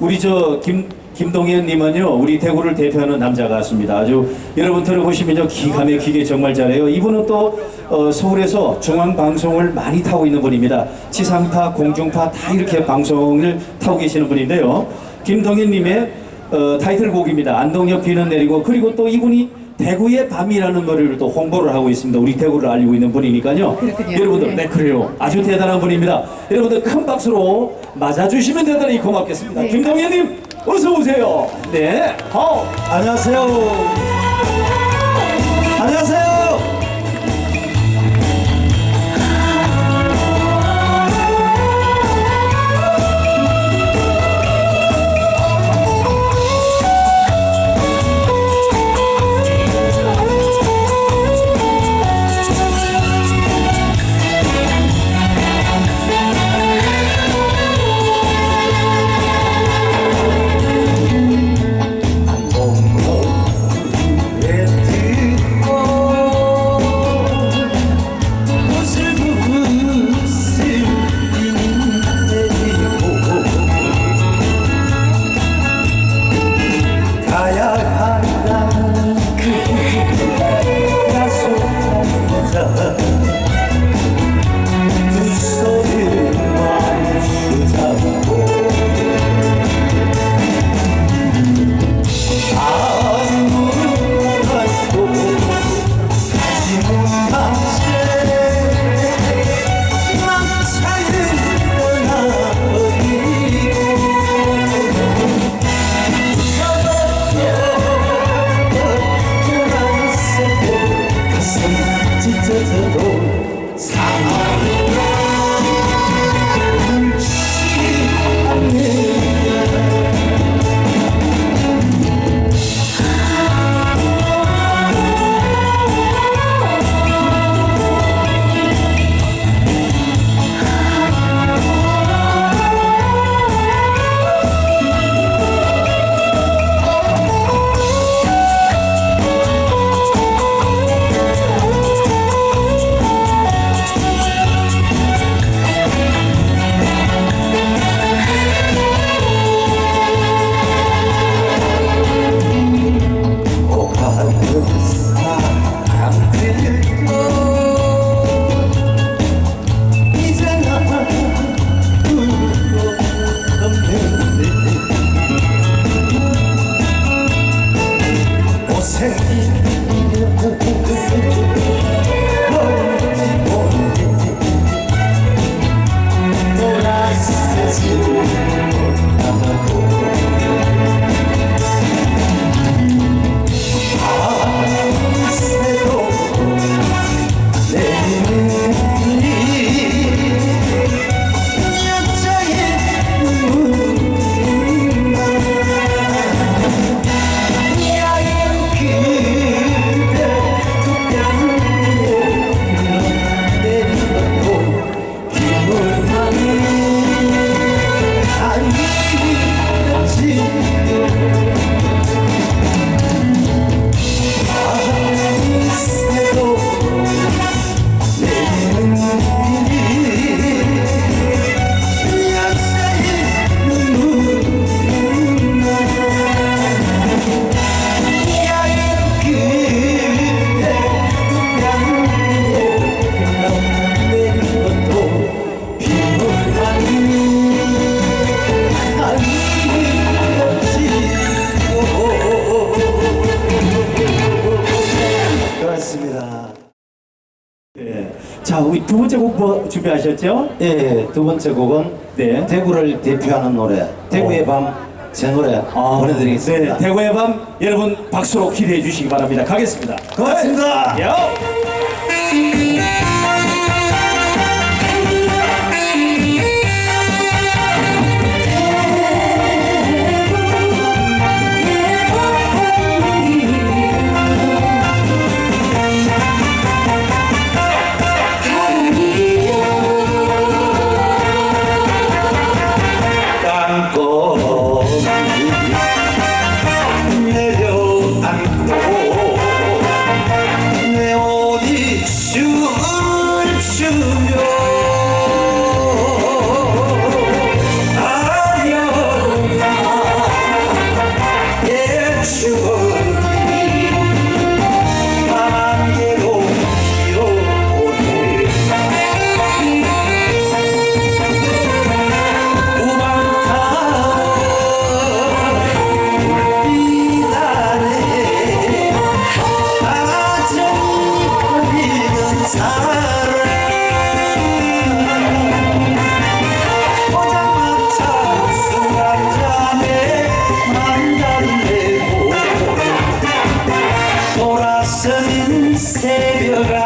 우리 저 김, 김동현님은요, 우리 대구를 대표하는 남자 가수입니다. 아주 여러분 들어보시면요, 기가 막히게 정말 잘해요. 이분은 또 어, 서울에서 중앙방송을 많이 타고 있는 분입니다. 지상파, 공중파 다 이렇게 방송을 타고 계시는 분인데요. 김동현님의 어, 타이틀곡입니다. 안동역 비는 내리고 그리고 또 이분이 대구의 밤이라는 노래를 또 홍보를 하고 있습니다. 우리 대구를 알리고 있는 분이니까요. 그렇군요. 여러분들, 네. 네, 그래요. 아주 대단한 분입니다. 여러분들 큰 박수로 맞아주시면 대단히 고맙겠습니다. 네. 김동현님, 어서 오세요. 네. 어. 안녕하세요. 안녕하세요. 그렇습니다. 네. 자, 우리 두 번째 곡 뭐 준비하셨죠? 예, 두 번째 곡은 네. 대구를 대표하는 노래 대구의 어. 밤제 노래 아, 보내드리겠습니다. 네, 대구의 밤 여러분 박수로 기대해 주시기 바랍니다. 가겠습니다. 고맙습니다. 네. Savior.